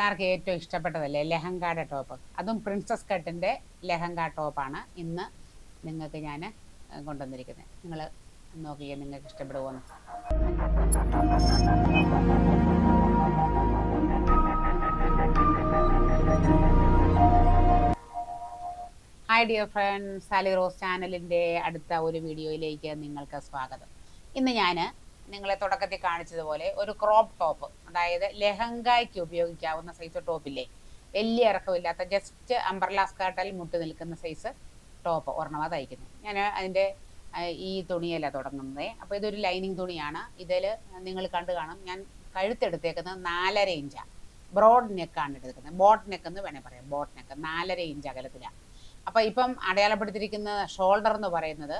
പിള്ളേർക്ക് ഏറ്റവും ഇഷ്ടപ്പെട്ടതല്ലേ? ലെഹങ്കയുടെ ടോപ്പ്. അതും പ്രിൻസസ് കട്ടിന്റെ ലെഹങ്ക ടോപ്പാണ് ഇന്ന് നിങ്ങൾക്ക് ഞാൻ കൊണ്ടുവന്നിരിക്കുന്നത്. നിങ്ങൾ നോക്കിയേ നിങ്ങൾക്ക് ഇഷ്ടപ്പെടുമോന്ന് hi dear friends Sally Rose ചാനലിന്റെ അടുത്ത ഒരു വീഡിയോയിലേക്ക് നിങ്ങൾക്ക് സ്വാഗതം. ഇന്ന് ഞാൻ നിങ്ങളെ തുടക്കത്തിൽ കാണിച്ചതുപോലെ ഒരു ക്രോപ്പ് ടോപ്പ് അതായത് ലെഹങ്കായ്ക്ക് ഉപയോഗിക്കാവുന്ന സൈസ് ടോപ്പില്ലേ വലിയ ഇറക്കമില്ലാത്ത ജസ്റ്റ് അംബർലാ സ്കേർട്ടിൽ മുട്ട് നിൽക്കുന്ന സൈസ് ടോപ്പ് ഒരെണ്ണമാണ് തയ്ക്കുന്നത് ഞാൻ അതിന്റെ ഈ തുണിയല്ല തുടങ്ങുന്നത് അപ്പോൾ ഇതൊരു ലൈനിങ് തുണിയാണ്. ഇതിൽ നിങ്ങൾ കണ്ടു കാണും ഞാൻ കഴുത്തെടുത്തേക്കുന്നത് നാലര ഇഞ്ചാണ് ബ്രോഡ് നെക്കാണ് എടുക്കുന്നത് ബോട്ട് നെക്ക് എന്ന് വേണേൽ പറയാം. ബോട്ട് നെക്ക് നാലര ഇഞ്ച് അകലത്തിലാണ് അപ്പോൾ ഇപ്പം അടയാളപ്പെടുത്തിയിരിക്കുന്ന ഷോൾഡർ എന്ന് പറയുന്നത്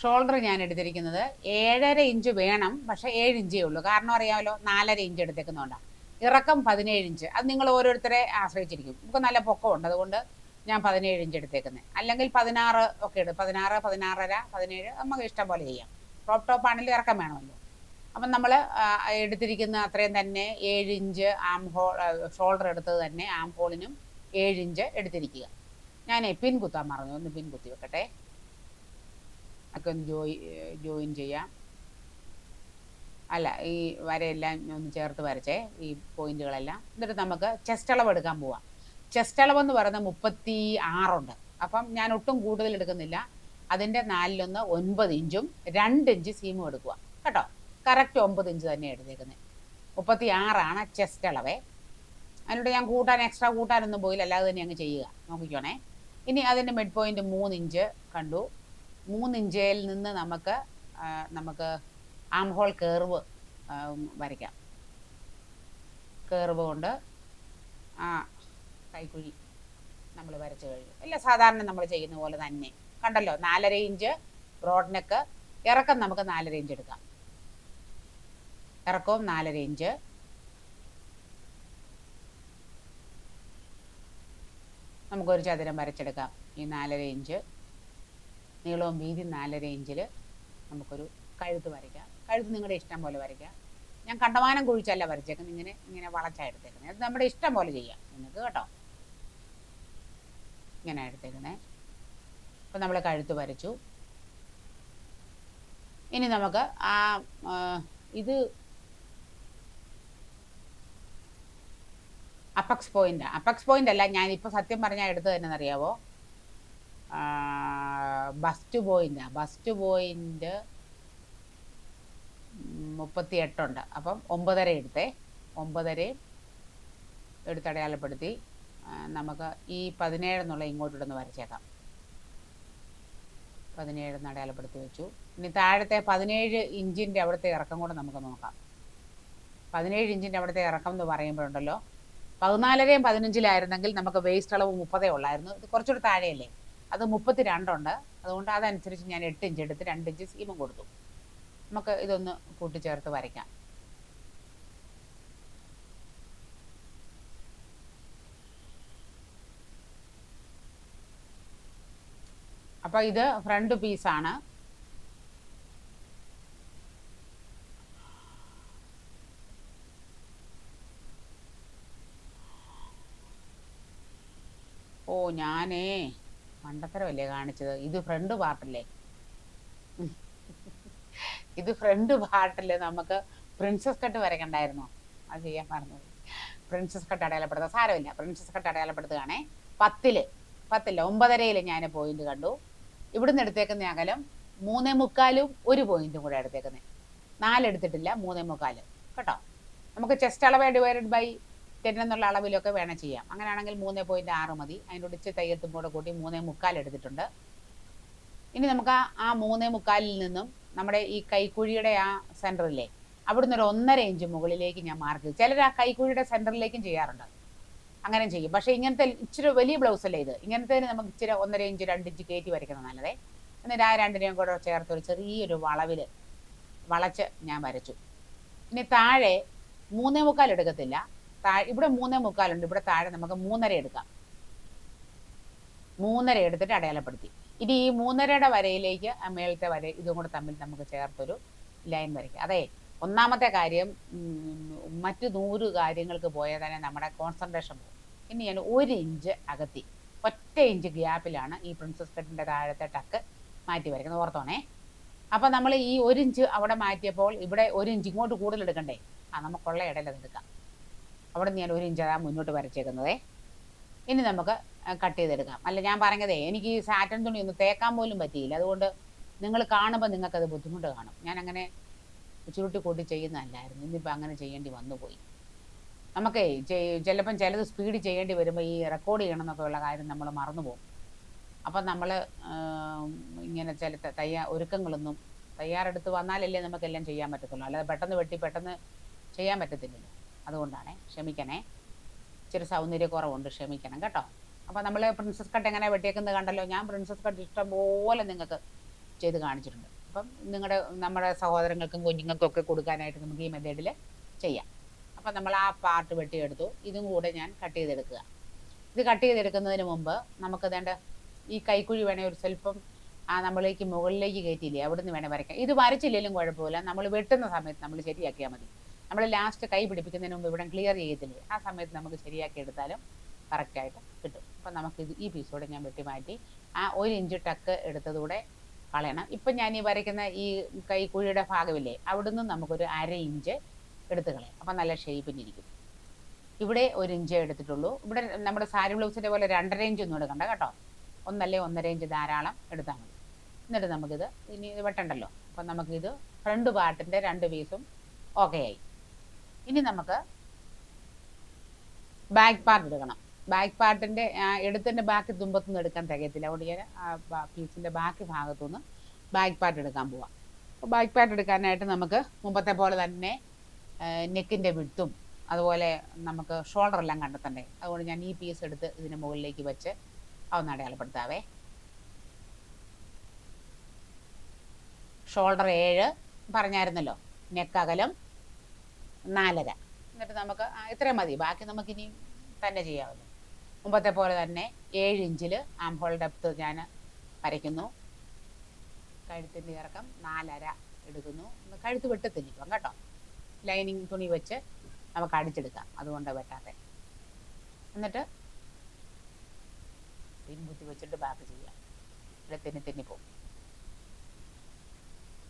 ഷോൾഡർ ഞാൻ എടുത്തിരിക്കുന്നത് ഏഴര ഇഞ്ച് വേണം പക്ഷേ ഏഴ് ഇഞ്ചേ ഉള്ളൂ. കാരണം അറിയാമല്ലോ നാലര ഇഞ്ച് എടുത്തേക്കുന്നതുകൊണ്ടാണ് ഇറക്കം പതിനേഴ് ഇഞ്ച്. അത് നിങ്ങൾ ഓരോരുത്തരെ ആശ്രയിച്ചിരിക്കും. നമുക്ക് നല്ല പൊക്കമുണ്ട്. അതുകൊണ്ട് ഞാൻ പതിനേഴ് ഇഞ്ച് എടുത്തേക്കുന്നത് അല്ലെങ്കിൽ പതിനാറ് ഒക്കെ എടുക്കും പതിനാറ് പതിനാറര പതിനേഴ് നമുക്ക് ഇഷ്ടം പോലെ ചെയ്യാം. ക്രോപ്പ് ടോപ്പ് ആണെങ്കിൽ ഇറക്കം വേണമല്ലോ. അപ്പം നമ്മൾ എടുത്തിരിക്കുന്ന അത്രയും തന്നെ ഏഴ് ഇഞ്ച് ആം ഹോൾ ഷോൾഡർ എടുത്തത് തന്നെ ആം ഹോളിനും ഏഴ് ഇഞ്ച് എടുത്തിരിക്കുക. ഞാൻ പിൻ കുത്താൻ മറന്നു. ഒന്ന് പിൻ കുത്തി വെക്കട്ടെ. ഒക്കെ ഒന്ന് ജോയി ജോയിൻ ചെയ്യാം. അല്ല ഈ വരയെല്ലാം ഒന്ന് ചേർത്ത് വരച്ചേ ഈ പോയിന്റുകളെല്ലാം എന്നിട്ട് നമുക്ക് ചെസ്റ്റ് അളവ് എടുക്കാൻ പോവാം. ചെസ്റ്റ് എന്ന് പറയുന്നത് മുപ്പത്തി ആറുണ്ട്. അപ്പം ഞാൻ ഒട്ടും കൂടുതൽ എടുക്കുന്നില്ല. അതിന്റെ നാലിലൊന്ന് ഒൻപത് ഇഞ്ചും രണ്ട് ഇഞ്ച് സീമും എടുക്കുക കേട്ടോ? കറക്റ്റ് ഒമ്പത് ഇഞ്ച് തന്നെ എടുത്തേക്കുന്നത് മുപ്പത്തി ആറാണ് ചെസ്റ്റ് അളവേ. അതിനോട് ഞാൻ കൂട്ടാൻ എക്സ്ട്രാ കൂട്ടാനൊന്നും പോയില്ല. അല്ലാതെ തന്നെ അങ്ങ് ചെയ്യുക. നോക്കിക്കോണേ. ഇനി അതിന്റെ മിഡ് പോയിന്റ് മൂന്ന് ഇഞ്ച് കണ്ടു. മൂന്ന് ഇഞ്ചിൽ നിന്ന് നമുക്ക് നമുക്ക് ആം ഹോൾ കേർവ് വരയ്ക്കാം. കേർവ് കൊണ്ട് ആ കൈക്കുഴി നമ്മൾ വരച്ചു കഴിഞ്ഞു. അല്ല സാധാരണ നമ്മൾ ചെയ്യുന്ന പോലെ തന്നെ. കണ്ടല്ലോ നാലര ഇഞ്ച് ബ്രോഡ് നെക്ക് ഇറക്കം നമുക്ക് നാലര ഇഞ്ച് എടുക്കാം. ഇറക്കവും നാലര ഇഞ്ച്. നമുക്കൊരു ചതുരം വരച്ചെടുക്കാം ഈ നാലര ഇഞ്ച്. നീളവും വീതി നാലര ഇഞ്ചിൽ നമുക്കൊരു കഴുത്ത് വരയ്ക്കാം. കഴുത്ത് നിങ്ങളുടെ ഇഷ്ടം പോലെ വരയ്ക്കാം. ഞാൻ കണ്ടമാനം കുഴിച്ചല്ല വരച്ചേക്കുന്നത്. ഇങ്ങനെ ഇങ്ങനെ വളച്ചാണ് എടുത്തേക്കുന്നത് അത് നമ്മുടെ ഇഷ്ടം പോലെ ചെയ്യാം. നിങ്ങൾക്ക് കേട്ടോ? ഇങ്ങനെ എടുത്തേക്കുന്നത് അപ്പോൾ നമ്മൾ കഴുത്ത് വരച്ചു. ഇനി നമുക്ക് ആ ഇത് അപ്പക്സ് പോയിന്റ് അപ്പക്സ് പോയിന്റ് അല്ല ഞാനിപ്പോൾ സത്യം പറഞ്ഞാൽ എടുത്തത് തന്നെ അറിയാവോ ബസ്റ്റ് പോയിന്റ്. ബസ്റ്റ് പോയിന്റ് മുപ്പത്തി എട്ടുണ്ട് അപ്പം ഒമ്പതര എടുത്തേ. ഒമ്പതരയും എടുത്തടയാളപ്പെടുത്തി നമുക്ക് ഈ പതിനേഴ് എന്നുള്ള ഇങ്ങോട്ടിടന്ന് വരച്ചേക്കാം. പതിനേഴ് എന്ന് അടയാളപ്പെടുത്തി വെച്ചു. ഇനി താഴത്തെ പതിനേഴ് ഇഞ്ചിന്റെ അവിടുത്തെ ഇറക്കം കൂടെ നമുക്ക് നോക്കാം. പതിനേഴ് ഇഞ്ചിന്റെ അവിടുത്തെ ഇറക്കം എന്ന് പറയുമ്പോഴുണ്ടല്ലോ പതിനാലരയും പതിനഞ്ചിലായിരുന്നെങ്കിൽ നമുക്ക് വേസ്റ്റ് അളവ് മുപ്പതേ ഉള്ളായിരുന്നു. ഇത് കുറച്ചുകൂടി താഴെയല്ലേ? അത് മുപ്പത്തി രണ്ടുണ്ട് അതുകൊണ്ട് അതനുസരിച്ച് ഞാൻ എട്ട് ഇഞ്ച് എടുത്ത് രണ്ട് ഇഞ്ച് സീമും കൊടുത്തു. നമുക്ക് ഇതൊന്ന് കൂട്ടിച്ചേർത്ത് വരയ്ക്കാം. അപ്പോൾ ഇത് ഫ്രണ്ട് പീസാണ് ഓ ഞാനേ മണ്ടത്തരമല്ലേ കാണിച്ചത്? ഇത് ഫ്രണ്ട് പാർട്ടല്ലേ? ഇത് ഫ്രണ്ട് പാർട്ടല്ലേ? നമുക്ക് പ്രിൻസസ് കട്ട് വരയ്ക്കണ്ടായിരുന്നോ? അത് ചെയ്യാൻ പറഞ്ഞത് പ്രിൻസസ് കട്ട് അടയാളപ്പെടുത്തുക സാരമില്ല. പ്രിൻസസ് കട്ട് അടയാളപ്പെടുത്തുകയാണേ പത്തിൽ. പത്തില്ല ഒമ്പതരയിൽ ഞാൻ പോയിന്റ് കണ്ടു. ഇവിടുന്ന് എടുത്തേക്കുന്ന അകലം മൂന്നേ മുക്കാലും ഒരു പോയിന്റും കൂടെ എടുത്തേക്കുന്നത് നാലെടുത്തിട്ടില്ല മൂന്നേ മുക്കാൽ. കേട്ടോ? നമുക്ക് ചെസ്റ്റ് അളവ് ഡിവൈഡഡ് ബൈ എന്നുള്ള അളവിലൊക്കെ വേണം ചെയ്യാം. അങ്ങനെയാണെങ്കിൽ മൂന്ന് പോയിന്റ് ആറ് മതി. അതിനോട് ഇച്ചിരി കൂടെ കൂട്ടി മൂന്നേ മുക്കാൽ എടുത്തിട്ടുണ്ട്. ഇനി നമുക്ക് ആ മൂന്നേ മുക്കാലിൽ നിന്നും നമ്മുടെ ഈ കൈക്കുഴിയുടെ ആ സെന്ററിലെ അവിടുന്ന് ഒരു ഒന്നര ഇഞ്ച് മുകളിലേക്ക് ഞാൻ മാർക്ക് ചിലർ ആ കൈക്കുഴിയുടെ സെന്ററിലേക്കും ചെയ്യാറുണ്ട്. അങ്ങനെ ചെയ്യും. പക്ഷേ ഇങ്ങനത്തെ ഇച്ചിരി വലിയ ബ്ലൗസ് അല്ലേ ഇത്? ഇങ്ങനത്തെ നമുക്ക് ഇച്ചിരി ഒന്നര ഇഞ്ച് രണ്ട് ഇഞ്ച് കയറ്റി വരയ്ക്കണം നല്ലതേ. എന്നിട്ട് ആ രണ്ടിനെയും കൂടെ ചേർത്ത് ഒരു ചെറിയൊരു വളവിൽ വളച്ച് ഞാൻ വരച്ചു. ഇനി താഴെ മൂന്നേ മുക്കാൽ എടുക്കത്തില്ല. താഴെ ഇവിടെ മൂന്നേ മുക്കാലുണ്ട്. ഇവിടെ താഴെ നമുക്ക് മൂന്നര എടുക്കാം. മൂന്നര എടുത്തിട്ട് അടയാളപ്പെടുത്തി. ഇനി ഈ മൂന്നരയുടെ വരയിലേക്ക് മേളത്തെ വര ഇതും കൂടെ തമ്മിൽ നമുക്ക് ചേർത്തൊരു ലൈൻ വരയ്ക്കാം. അതെ ഒന്നാമത്തെ കാര്യം മറ്റ് നൂറ് കാര്യങ്ങൾക്ക് പോയാൽ തന്നെ നമ്മുടെ കോൺസെൻട്രേഷൻ പോകും. ഇനി ഞാൻ ഒരു ഇഞ്ച് അകത്തി ഒറ്റ ഇഞ്ച് ഗ്യാപ്പിലാണ് ഈ പ്രിൻസസ് കട്ടിന്റെ താഴത്തെ ടക്ക് മാറ്റി വരയ്ക്കുന്നത്. ഓർത്തോണേ? അപ്പം നമ്മൾ ഈ ഒരു ഇഞ്ച് അവിടെ മാറ്റിയപ്പോൾ ഇവിടെ ഒരു ഇഞ്ച് ഇങ്ങോട്ട് കൂടുതൽ എടുക്കണ്ടേ? ആ നമുക്കുള്ള ഇടയിൽ അത് എടുക്കാം. അവിടെ ഞാൻ ഒരു ഇഞ്ച് മുന്നോട്ട് വരച്ചേക്കുന്നതേ. ഇനി നമുക്ക് കട്ട് ചെയ്തെടുക്കാം. അല്ല ഞാൻ പറഞ്ഞതേ എനിക്ക് ഈ സാറ്റൻ തുണി ഒന്ന് തേക്കാൻ പോലും പറ്റിയില്ല. അതുകൊണ്ട് നിങ്ങൾ കാണുമ്പോൾ നിങ്ങൾക്കത് ബുദ്ധിമുട്ട് കാണും. ഞാൻ അങ്ങനെ ചുരുട്ടി കൂട്ടി ചെയ്യുന്നതല്ലായിരുന്നു. ഇന്നിപ്പോൾ അങ്ങനെ ചെയ്യേണ്ടി വന്നു പോയി. നമുക്കേ ചിലപ്പം ചിലത് സ്പീഡ് ചെയ്യേണ്ടി വരുമ്പോൾ ഈ റെക്കോർഡ് ചെയ്യണം എന്നൊക്കെ ഉള്ള കാര്യം നമ്മൾ മറന്നു പോകും. അപ്പം നമ്മൾ ഇങ്ങനെ ചില തയ്യാ ഒരുക്കങ്ങളൊന്നും തയ്യാറെടുത്ത് വന്നാലല്ലേ നമുക്കെല്ലാം ചെയ്യാൻ പറ്റത്തുള്ളൂ. അല്ലാതെ പെട്ടെന്ന് വെട്ടി പെട്ടെന്ന് ചെയ്യാൻ പറ്റത്തില്ലല്ലോ. അതുകൊണ്ടാണേ ക്ഷമിക്കണേ. ഇച്ചിരി സൗന്ദര്യക്കുറവുണ്ട് ക്ഷമിക്കണം കേട്ടോ. അപ്പോൾ നമ്മൾ പ്രിൻസസ് കട്ട് എങ്ങനെ വെട്ടിയേക്കുന്നത് കണ്ടല്ലോ? ഞാൻ പ്രിൻസസ് കട്ട് ഇഷ്ടം പോലെ നിങ്ങൾക്ക് ചെയ്ത് കാണിച്ചിട്ടുണ്ട്. അപ്പം നിങ്ങളുടെ നമ്മുടെ സഹോദരങ്ങൾക്കും കുഞ്ഞുങ്ങൾക്കും ഒക്കെ കൊടുക്കാനായിട്ട് നമുക്ക് ഈ മെത്തേഡിൽ ചെയ്യാം. അപ്പം നമ്മൾ ആ പാർട്ട് വെട്ടിയെടുത്തു. ഇതും കൂടെ ഞാൻ കട്ട് ചെയ്തെടുക്കുക. ഇത് കട്ട് ചെയ്തെടുക്കുന്നതിന് മുമ്പ് നമുക്ക് വേണ്ട ഈ കൈക്കുഴി വേണേൽ ഒരു സ്വല്പം ആ നമ്മളിലേക്ക് മുകളിലേക്ക് കയറ്റിയില്ലേ അവിടെ നിന്ന് വേണേൽ വരയ്ക്കാം. ഇത് വരച്ചില്ലെങ്കിലും കുഴപ്പമില്ല. നമ്മൾ വെട്ടുന്ന സമയത്ത് നമ്മൾ ശരിയാക്കിയാൽ മതി. നമ്മൾ ലാസ്റ്റ് കൈ പിടിപ്പിക്കുന്നതിന് മുമ്പ് ഇവിടെ ക്ലിയർ ചെയ്തില്ലേ ആ സമയത്ത് നമുക്ക് ശരിയാക്കി എടുത്താലും കറക്റ്റായിട്ട് കിട്ടും. അപ്പം നമുക്ക് ഇത് ഈ പീസോടെ ഞാൻ വെട്ടി മാറ്റി ആ ഒരു ഇഞ്ച് ടക്ക് എടുത്തതൂടെ കളയണം. ഇപ്പം ഞാൻ ഈ വരയ്ക്കുന്ന ഈ കൈക്കുഴിയുടെ ഭാഗമില്ലേ അവിടുന്ന് നമുക്കൊരു അര ഇഞ്ച് എടുത്ത് കളയാം. അപ്പം നല്ല ഷേപ്പിനിരിക്കും ഇവിടെ ഒരു ഇഞ്ച് എടുത്തിട്ടുള്ളൂ. ഇവിടെ നമ്മുടെ സാരി ബ്ലൗസിന്റെ പോലെ രണ്ടര ഇഞ്ച് ഒന്നും എടുക്കണ്ട കേട്ടോ. ഒന്നല്ലേ ഒന്നര ഇഞ്ച് ധാരാളം എടുത്താൽ മതി. എന്നിട്ട് നമുക്കിത് ഇനി ഇത് വെട്ടണ്ടല്ലോ. അപ്പം നമുക്കിത് ഫ്രണ്ട് പാർട്ടിന്റെ രണ്ട് പീസും ഓക്കെ ആയി. ഇനി നമുക്ക് ബാക്ക് പാർട്ട് എടുക്കണം. ബാക്ക് പാർട്ടിന്റെ എടുത്തിന്റെ ബാക്ക് തുമ്പത്തുനിന്ന് എടുക്കാൻ തികയത്തില്ല. അതുകൊണ്ട് ഞാൻ ആ പീസിന്റെ ബാക്കി ഭാഗത്തുനിന്ന് ബാക്ക് പാർട്ട് എടുക്കാൻ പോവാം. അപ്പോൾ ബാക്ക് പാർട്ട് എടുക്കാനായിട്ട് നമുക്ക് മുമ്പത്തെ പോലെ തന്നെ നെക്കിന്റെ വിട്ടും അതുപോലെ നമുക്ക് ഷോൾഡർ എല്ലാം കണ്ടെത്തണ്ടേ. അതുകൊണ്ട് ഞാൻ ഈ പീസ് എടുത്ത് ഇതിന് മുകളിലേക്ക് വെച്ച് അതൊന്ന് അടയാളപ്പെടുത്താവേ. ഷോൾഡർ ഏഴ് പറഞ്ഞായിരുന്നല്ലോ. നെക്ക് അകലം നാലര. എന്നിട്ട് നമുക്ക് ആ, ഇത്രയും മതി. ബാക്കി നമുക്കിനി തന്നെ ചെയ്യാവുന്നു മുമ്പത്തെ പോലെ തന്നെ ഏഴ് ഇഞ്ചിൽ ആംഹോൾ ഡെപ്ത് ഞാൻ വരയ്ക്കുന്നു. കഴുത്തിന്റെ ഇറക്കം നാലര എടുക്കുന്നു. കഴുത്ത് വെട്ടത്തില്ലിപ്പം കേട്ടോ. ലൈനിങ് തുണി വെച്ച് നമുക്ക് അടിച്ചെടുക്കാം. അതുകൊണ്ട് വെട്ടാതെ എന്നിട്ട് പിൻകുത്തി വെച്ചിട്ട് ബാക്ക് ചെയ്യാം. ഇവിടെ തിന്നി തിന്നി പോകും.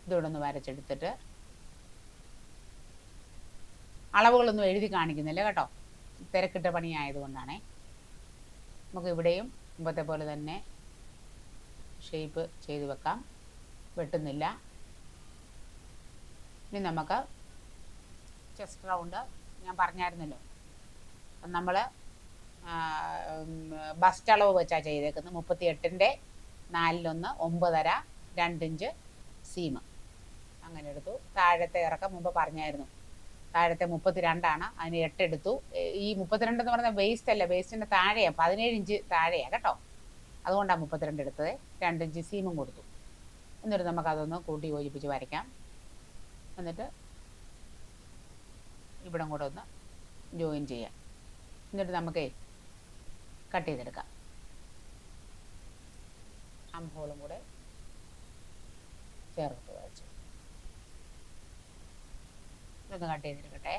ഇതോടൊന്ന് വരച്ചെടുത്തിട്ട് അളവുകളൊന്നും എഴുതി കാണിക്കുന്നില്ല കേട്ടോ. തിരക്കിട്ട പണിയായതുകൊണ്ടാണേ. നമുക്ക് ഇവിടെയും മുമ്പത്തെ പോലെ തന്നെ ഷേപ്പ് ചെയ്ത് വെക്കാം. വെട്ടുന്നില്ല. ഇനി നമുക്ക് ചെസ്റ്റ് റൗണ്ട് ഞാൻ പറഞ്ഞായിരുന്നല്ലോ. നമ്മൾ ബസ്റ്റ് അളവ് വെച്ചാണ് ചെയ്തേക്കുന്നത്. മുപ്പത്തി എട്ടിന്റെ നാലിലൊന്ന് ഒമ്പതര രണ്ടിഞ്ച് സീമ് അങ്ങനെ എടുത്തു. താഴത്തെ ഇറക്കം മുമ്പ് പറഞ്ഞായിരുന്നു. താഴത്തെ മുപ്പത്തിരണ്ടാണ്. അതിന് എട്ട് എടുത്തു. ഈ മുപ്പത്തിരണ്ട് എന്ന് പറഞ്ഞാൽ വേസ്റ്റ് അല്ല? വേസ്റ്റിന്റെ താഴെയാണ് പതിനേഴ് ഇഞ്ച് താഴെയാണ് കേട്ടോ. അതുകൊണ്ടാണ് മുപ്പത്തിരണ്ട് എടുത്തത്. രണ്ട് ഇഞ്ച് സീമും കൊടുത്തു. എന്നിട്ട് നമുക്ക് അതൊന്ന് കൂട്ടി യോജിപ്പിച്ച് വരയ്ക്കാം. എന്നിട്ട് ഇവിടം കൂടെ ഒന്ന് ജോയിൻ ചെയ്യാം. എന്നിട്ട് നമുക്ക് കട്ട് ചെയ്തെടുക്കാം. അംഹോളും കൂടെ ചേർത്ത് വരച്ചു. ഇതൊന്ന് കട്ട് ചെയ്തെടുക്കട്ടെ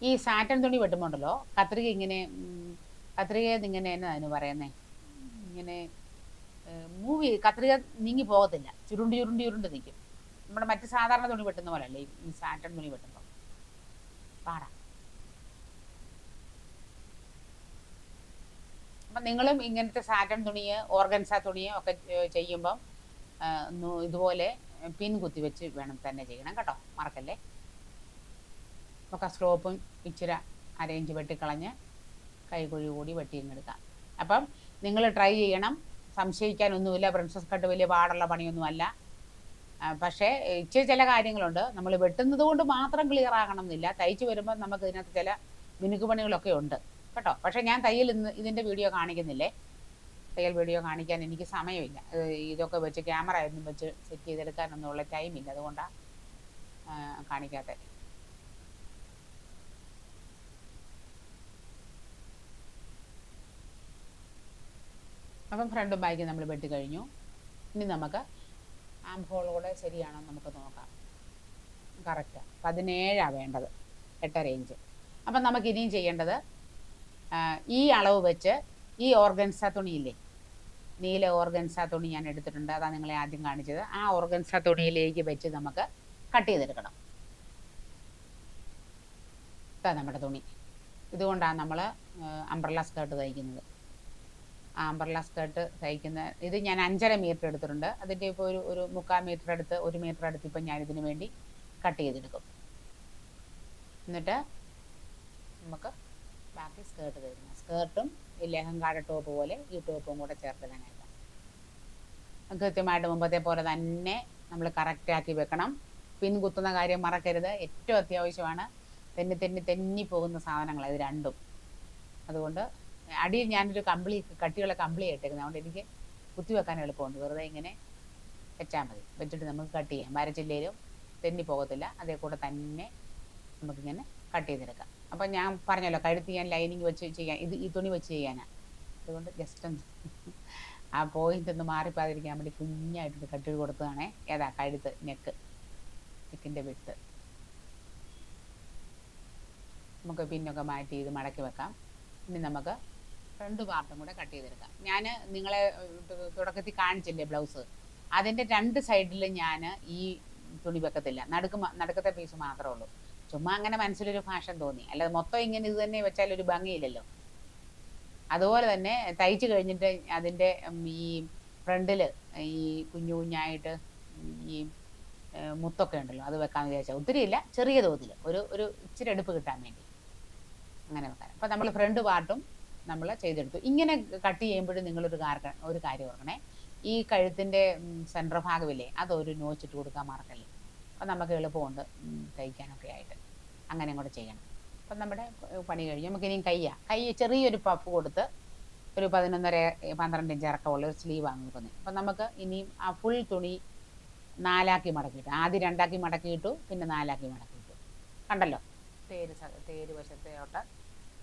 ഈ സാറ്റൻ തുണി വെട്ടുമ്പോണ്ടല്ലോ കത്രിക ഇങ്ങനെ കത്രിക ഇങ്ങനെ എന്നാ അതിന് പറയുന്നേ? ഇങ്ങനെ മൂവി കത്രിക നീങ്ങി പോകത്തില്ല. ചുരുണ്ടി ചുരുണ്ടി ചുരുണ്ട് നിൽക്കും നമ്മുടെ മറ്റ് സാധാരണ തുണി വെട്ടുന്ന പോലെ അല്ലേ ഈ സാറ്റൻ തുണി വെട്ടുമ്പോൾ പാടാ. അപ്പം നിങ്ങളും ഇങ്ങനത്തെ സാറ്റൻ തുണിയോ ഓർഗൻസ തുണിയോ ഒക്കെ ചെയ്യുമ്പം ഇതുപോലെ പിൻ കുത്തി വെച്ച് വേണം തന്നെ ചെയ്യണം കേട്ടോ മറക്കല്ലേ? ഒക്കെ സ്ലോപ്പും ഇച്ചിരി അരയിഞ്ച് വെട്ടിക്കളഞ്ഞ് കൈകുഴി കൂടി വെട്ടിയെടുക്കാം അപ്പം നിങ്ങൾ ട്രൈ ചെയ്യണം സംശയിക്കാനൊന്നുമില്ല പ്രിൻസസ് കട്ട് വലിയ പാടുള്ള പണിയൊന്നുമല്ല. ആ, പക്ഷേ ഇച്ചിരി ചില കാര്യങ്ങളുണ്ട് നമ്മൾ വെട്ടുന്നത് കൊണ്ട് മാത്രം ക്ലിയർ ആകണം എന്നില്ല തയ്ച്ച് വരുമ്പോൾ നമുക്ക് ഇതിനകത്ത് ചില മിനുക്ക് പണികളൊക്കെ ഉണ്ട്. കേട്ടോ പക്ഷേ ഞാൻ തയ്യൽ ഇന്ന് ഇതിന്റെ വീഡിയോ കാണിക്കുന്നില്ലേ? തയ്യൽ വീഡിയോ കാണിക്കാൻ എനിക്ക് സമയമില്ല. ഇതൊക്കെ വെച്ച് ക്യാമറ ഒന്നും വെച്ച് സെറ്റ് ചെയ്തെടുക്കാനൊന്നുമുള്ള ടൈമില്ല അതുകൊണ്ടാണ് കാണിക്കാത്തത് അപ്പം ഫ്രണ്ടും ബാക്കി നമ്മൾ വെട്ടി കഴിഞ്ഞു. ഇനി നമുക്ക് ആം ഹോളൂടെ ശരിയാണോ നമുക്ക് നോക്കാം. കറക്റ്റ് പതിനേഴാണ് വേണ്ടത്. എട്ടര റേഞ്ച് അപ്പം നമുക്ക് ഇനിയും ചെയ്യേണ്ടത് ഈ അളവ് വെച്ച് ഈ ഓർഗൻസ തുണിയില്ലേ? നീല ഓർഗൻസ തുണി ഞാൻ എടുത്തിട്ടുണ്ട്. അതാണ് നിങ്ങളെ ആദ്യം കാണിച്ചത്. ആ ഓർഗൻസ തുണിയിലേക്ക് വെച്ച് നമുക്ക് കട്ട് ചെയ്തെടുക്കണം. ഇതാ നമ്മുടെ തുണി. ഇതുകൊണ്ടാണ് നമ്മൾ അംബ്രല്ല സ്കേർട്ട് തയ്ക്കുന്നത്. ആ അംബ്രല്ല സ്കേർട്ട് തയ്ക്കുന്ന ഇത് ഞാൻ അഞ്ചര മീറ്റർ എടുത്തിട്ടുണ്ട്. അതിന്റെ ഇപ്പോൾ ഒരു ഒരു മുക്കാൽ മീറ്റർ എടുത്ത് ഒരു മീറ്റർ എടുത്ത് ഇപ്പം ഞാൻ ഇതിന് വേണ്ടി കട്ട് ചെയ്തെടുക്കും. എന്നിട്ട് നമുക്ക് ബാക്കി സ്കേർട്ട് തരുന്നത് സ്കേർട്ടും ഈ ലെഹങ്കാട ടോപ്പ് പോലെ ഈ ടോപ്പും കൂടെ ചേർത്ത് തന്നെ ഇടാം. കൃത്യമായിട്ട് മുമ്പത്തെ പോലെ തന്നെ നമ്മൾ കറക്റ്റ് ആക്കി വെക്കണം. പിൻ കുത്തുന്ന കാര്യം മറക്കരുത്. ഏറ്റവും അത്യാവശ്യമാണ് തെന്നി തെന്നി തെന്നി പോകുന്ന സാധനങ്ങൾ ഇത് രണ്ടും. അതുകൊണ്ട് അടിയിൽ ഞാനൊരു കമ്പിളി കട്ടിയുള്ള കമ്പിളി ഇട്ടേക്കുന്നത്. അതുകൊണ്ട് എനിക്ക് കുത്തി വെക്കാൻ എളുപ്പമുണ്ട്. വെറുതെ ഇങ്ങനെ വെച്ചാൽ മതി. വെച്ചിട്ട് നമുക്ക് കട്ട് ചെയ്യാം. വരച്ചില്ലേലും തെന്നി പോകത്തില്ല. അതേ കൂടെ തന്നെ നമുക്കിങ്ങനെ കട്ട് ചെയ്തെടുക്കാം. അപ്പം ഞാൻ പറഞ്ഞല്ലോ കഴുത്ത് ഞാൻ ലൈനിങ് വെച്ച് ചെയ്യാൻ ഇത് ഈ തുണി വെച്ച് ചെയ്യാനാണ് അതുകൊണ്ട് ജസ്റ്റ് ഒന്ന് ആ പോയിന്റ് ഒന്ന് മാറിപ്പോകാതിരിക്കാൻ വേണ്ടി കുഞ്ഞായിട്ടൊരു കട്ട് കൊടുത്തതാണ്. ഏതാ? കഴുത്ത് നെക്ക് നെക്കിന്റെ വിട്ട് നമുക്ക് പിന്നൊക്കെ മാറ്റി ഇത് മടക്കി വെക്കാം. ഇനി നമുക്ക് ഫ്രണ്ട് പാർട്ടും കൂടെ കട്ട് ചെയ്തെടുക്കാം. ഞാൻ നിങ്ങളെ തുടക്കത്തിൽ കാണിച്ചില്ലേ ബ്ലൗസ് അതിന്റെ രണ്ട് സൈഡിൽ ഞാൻ ഈ തുണി വെക്കത്തില്ല. നടുക്ക് നടുക്കത്തെ പീസ് മാത്രമേ ഉള്ളൂ. ചുമ്മാ അങ്ങനെ മനസ്സിലൊരു ഫാഷൻ തോന്നി. അല്ലാതെ മൊത്തം ഇങ്ങനെ ഇത് തന്നെ വെച്ചാൽ ഒരു ഭംഗിയില്ലല്ലോ. അതുപോലെ തന്നെ തയ്ച്ചു കഴിഞ്ഞിട്ട് അതിന്റെ ഈ ഫ്രണ്ടിൽ ഈ കുഞ്ഞു കുഞ്ഞായിട്ട് ഈ മുത്തൊക്കെ ഉണ്ടല്ലോ അത് വെക്കാൻ വിചാരിച്ചാൽ ഒത്തിരി ഇല്ല ചെറിയ തോതിൽ ഒരു ഒരു ഇച്ചിരി എടുപ്പ് കിട്ടാൻ വേണ്ടി. അങ്ങനെ വെക്കാൻ. അപ്പം നമ്മൾ ഫ്രണ്ട് പാർട്ടും നമ്മൾ ചെയ്തെടുത്തു. ഇങ്ങനെ കട്ട് ചെയ്യുമ്പോഴും നിങ്ങളൊരു കാര്യം ഒരു കാര്യം ഓർക്കണേ. ഈ കഴുത്തിന്റെ സെന്റർ ഭാഗമില്ലേ അതൊരു നോച്ചിട്ട് കൊടുക്കാൻ മറക്കല്ലേ. അപ്പം നമുക്ക് എളുപ്പമുണ്ട് തയ്ക്കാനൊക്കെ ആയിട്ട്. അങ്ങനെ കൂടെ ചെയ്യണം. അപ്പം നമ്മുടെ പണി കഴിഞ്ഞു. നമുക്ക് ഇനിയും കയ്യാ. കൈ ചെറിയൊരു പഫ് കൊടുത്ത് ഒരു പതിനൊന്നര പന്ത്രണ്ട് ഇഞ്ച് ഇറക്കമുള്ള ഒരു സ്ലീവ് നോക്കുന്നത് അപ്പം നമുക്ക് ഇനിയും ആ ഫുൾ തുണി നാലാക്കി മടക്കിയിട്ടു ആദ്യം രണ്ടാക്കി മടക്കിയിട്ടു പിന്നെ നാലാക്കി മടക്കിയിട്ടു കണ്ടല്ലോ? തേര് തേര് വശത്തോട്ട്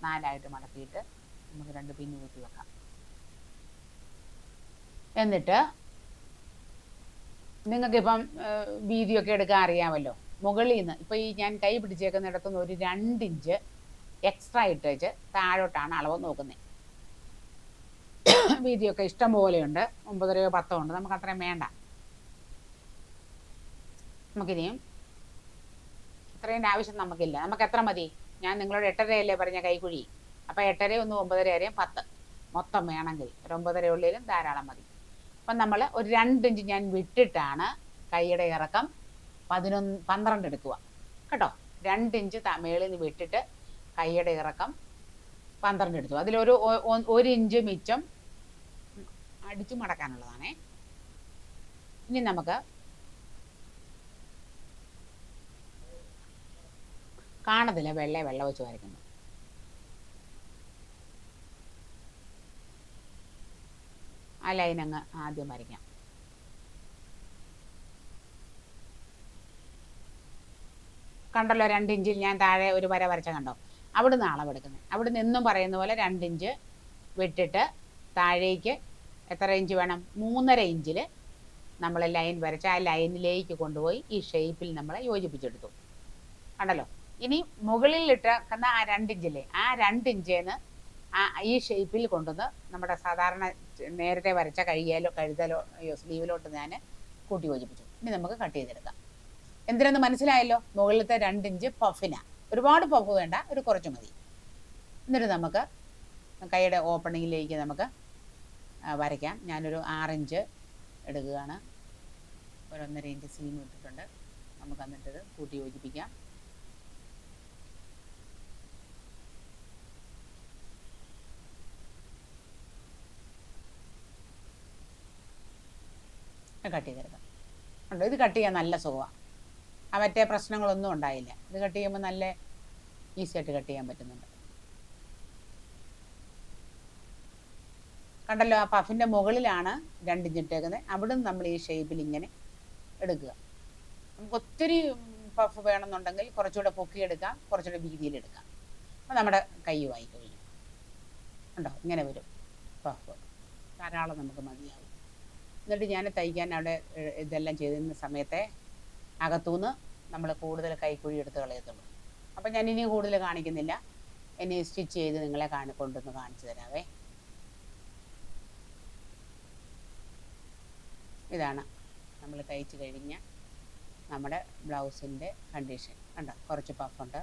നാലായിട്ട് മടക്കിയിട്ട് നമുക്ക് രണ്ട് പിന്ന് കുത്തി വെക്കാം. എന്നിട്ട് നിങ്ങൾക്കിപ്പം വീതിയൊക്കെ എടുക്കാൻ അറിയാമല്ലോ? മുകളിൽ നിന്ന് ഇപ്പോൾ ഈ ഞാൻ കൈ പിടിച്ചേക്കുന്നിടത്തുനിന്ന് ഒരു രണ്ടിഞ്ച് എക്സ്ട്രാ ഇട്ട് വെച്ച് താഴോട്ടാണ് അളവ് നോക്കുന്നത്. വീതിയൊക്കെ ഇഷ്ടം പോലെയുണ്ട്. ഒമ്പതരയോ പത്തോ ഉണ്ട്. നമുക്ക് അത്രയും വേണ്ട. നമുക്കിനിയും ഇത്രയും ആവശ്യം നമുക്കില്ല. നമുക്ക് എത്ര മതി? ഞാൻ നിങ്ങളോട് എട്ടരയല്ലേ പറഞ്ഞ കൈക്കുഴി. അപ്പം എട്ടര ഒന്ന് ഒമ്പതര വരെയും പത്ത്. മൊത്തം വേണമെങ്കിൽ ഒരു ഒമ്പതര ഉള്ളിലും ധാരാളം മതി. അപ്പം നമ്മൾ ഒരു രണ്ടിഞ്ച് ഞാൻ വിട്ടിട്ടാണ് കൈയുടെ ഇറക്കം പതിനൊന്ന് പന്ത്രണ്ട് എടുക്കുക. കേട്ടോ? രണ്ടിഞ്ച് ഇഞ്ച് മേളിൽ നിന്ന് വിട്ടിട്ട് കൈയുടെ ഇറക്കം പന്ത്രണ്ട് എടുത്തു. അതിലൊരു ഒരു ഇഞ്ച് മിച്ചം അടിച്ചു മടക്കാനുള്ളതാണേ. ഇനി നമുക്ക് കാണത്തില്ല വെള്ള വെള്ള വെച്ച് വരയ്ക്കുന്നു ആ ലൈൻ അങ്ങ് ആദ്യം വരയ്ക്കാം. കണ്ടല്ലോ രണ്ടിഞ്ചിൽ ഞാൻ താഴെ ഒരു വര വരച്ച കണ്ടോ? അവിടുന്ന് അളവെടുക്കുന്നത് അവിടെ നിന്നും പറയുന്ന പോലെ രണ്ടിഞ്ച് വിട്ടിട്ട് താഴേക്ക് എത്ര ഇഞ്ച് വേണം? മൂന്നര ഇഞ്ചിൽ നമ്മൾ ലൈൻ വരച്ച് ആ ലൈനിലേക്ക് കൊണ്ടുപോയി ഈ ഷേപ്പിൽ നമ്മൾ യോജിപ്പിച്ചെടുത്തു. കണ്ടല്ലോ? ഇനി മുകളിലിട്ട് കന്ന ആ രണ്ടിഞ്ചില്ലേ ആ രണ്ടിഞ്ചേന്ന് ആ ഈ ഷേപ്പിൽ കൊണ്ടുവന്ന് നമ്മുടെ സാധാരണ നേരത്തെ വരച്ച കഴിയാലോ കഴുതലോ സ്ലീവിലോട്ട് ഞാൻ കൂട്ടി യോജിപ്പിച്ചു. ഇനി നമുക്ക് കട്ട് ചെയ്തെടുക്കാം. എന്തിനെന്ന് മനസ്സിലായല്ലോ? മുകളിലത്തെ രണ്ടിഞ്ച് പഫിന ഒരുപാട് പഫ് വേണ്ട ഒരു കുറച്ച് മതി. എന്നിട്ട് നമുക്ക് കൈയുടെ ഓപ്പണിങ്ങിലേക്ക് നമുക്ക് വരയ്ക്കാം. ഞാനൊരു ആറിഞ്ച് എടുക്കുകയാണ്. ഒരൊന്നര ഇഞ്ച് സീം ഇട്ടിട്ടുണ്ട്. നമുക്ക് എന്നിട്ടത് കൂട്ടി യോജിപ്പിക്കാം. കട്ട് ചെയ്തെടുക്കാം. ഉണ്ടോ ഇത് കട്ട് ചെയ്യാൻ നല്ല സുഖമാണ് മറ്റേ പ്രശ്നങ്ങളൊന്നും ഉണ്ടായില്ല. ഇത് കട്ട് ചെയ്യുമ്പോൾ നല്ല ഈസി ആയിട്ട് കട്ട് ചെയ്യാൻ പറ്റുന്നുണ്ട്. കണ്ടല്ലോ ആ പഫിന്റെ മുകളിലാണ് രണ്ടിഞ്ചിട്ടേക്കുന്നത് അവിടെ നമ്മൾ ഈ ഷേപ്പിൽ ഇങ്ങനെ എടുക്കുക. നമുക്ക് ഒത്തിരി പഫ് വേണമെന്നുണ്ടെങ്കിൽ കുറച്ചുകൂടെ പൊക്കിയെടുക്കാം കുറച്ചുകൂടെ വീതിയിലെടുക്കാം അപ്പോൾ നമ്മുടെ കൈയുമായി കഴിഞ്ഞു. ഉണ്ടോ ഇങ്ങനെ വരും പഫ് ധാരാളം നമുക്ക് മതിയാവും. എന്നിട്ട് ഞാൻ തയ്ക്കാൻ അവിടെ ഇതെല്ലാം ചെയ്തിരുന്ന സമയത്തെ അകത്തുനിന്ന് നമ്മൾ കൂടുതൽ കൈക്കുഴി എടുത്ത് കളയത്തുള്ളൂ. അപ്പം ഞാൻ ഇനി കൂടുതൽ കാണിക്കുന്നില്ല. എന്നെ സ്റ്റിച്ച് ചെയ്ത് നിങ്ങളെ കാണി കൊണ്ടുവന്ന് കാണിച്ചു തരാവേ. ഇതാണ് നമ്മൾ തയ്ച്ച് കഴിഞ്ഞ നമ്മുടെ ബ്ലൗസിന്റെ കണ്ടീഷൻ. കണ്ടോ? കുറച്ച് പഫുണ്ട്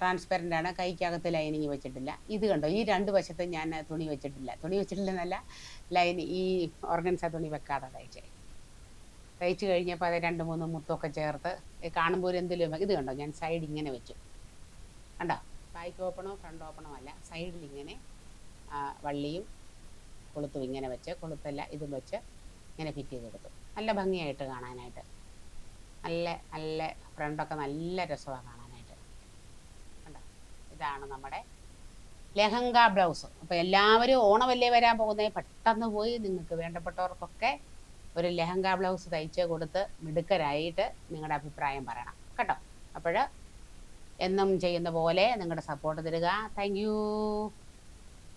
ട്രാൻസ്പെറന്റ് ആണ്. കൈക്കകത്ത് ലൈനിങ് വെച്ചിട്ടില്ല. ഇത് കണ്ടോ? ഈ രണ്ട് വശത്തും ഞാൻ തുണി വെച്ചിട്ടില്ല. തുണി വെച്ചിട്ടില്ലെന്നല്ല ലൈൻ ഈ ഓർഗൻസ തുണി വെക്കാതെ തയ്ച്ചേ. തയ്ച്ച് കഴിഞ്ഞപ്പോൾ അത് രണ്ട് മൂന്ന് മുത്തൊക്കെ ചേർത്ത് കാണുമ്പോൾ എന്തെങ്കിലും ഇത് കണ്ടോ? ഞാൻ സൈഡ് ഇങ്ങനെ വെച്ചു. കണ്ടോ? ബാക്ക് ഓപ്പണോ ഫ്രണ്ട് ഓപ്പണോ അല്ല. സൈഡിൽ ഇങ്ങനെ വള്ളിയും കൊളുത്തും ഇങ്ങനെ വെച്ച് കൊളുത്തല്ല ഇതും വെച്ച് ഇങ്ങനെ ഫിറ്റ് ചെയ്ത് കൊടുത്തു. നല്ല ഭംഗിയായിട്ട് കാണാനായിട്ട്. നല്ല നല്ല ഫ്രണ്ടൊക്കെ നല്ല രസമാണ് കാണാനായിട്ട്. കണ്ടോ? ഇതാണ് നമ്മുടെ ലെഹങ്ക ബ്ലൗസ്. അപ്പോൾ എല്ലാവരും ഓണമല്ലേ വരാൻ പോകുന്നത് പെട്ടെന്ന് പോയി നിങ്ങൾക്ക് വേണ്ടപ്പെട്ടവർക്കൊക്കെ ഒരു ലെഹങ്ക ബ്ലൗസ് തയ്ച്ച് കൊടുത്ത് മിടുക്കരായിട്ട് നിങ്ങളുടെ അഭിപ്രായം പറയണം. കേട്ടോ? അപ്പോൾ എന്നും ചെയ്യുന്ന പോലെ നിങ്ങളുടെ സപ്പോർട്ട് തരിക. താങ്ക്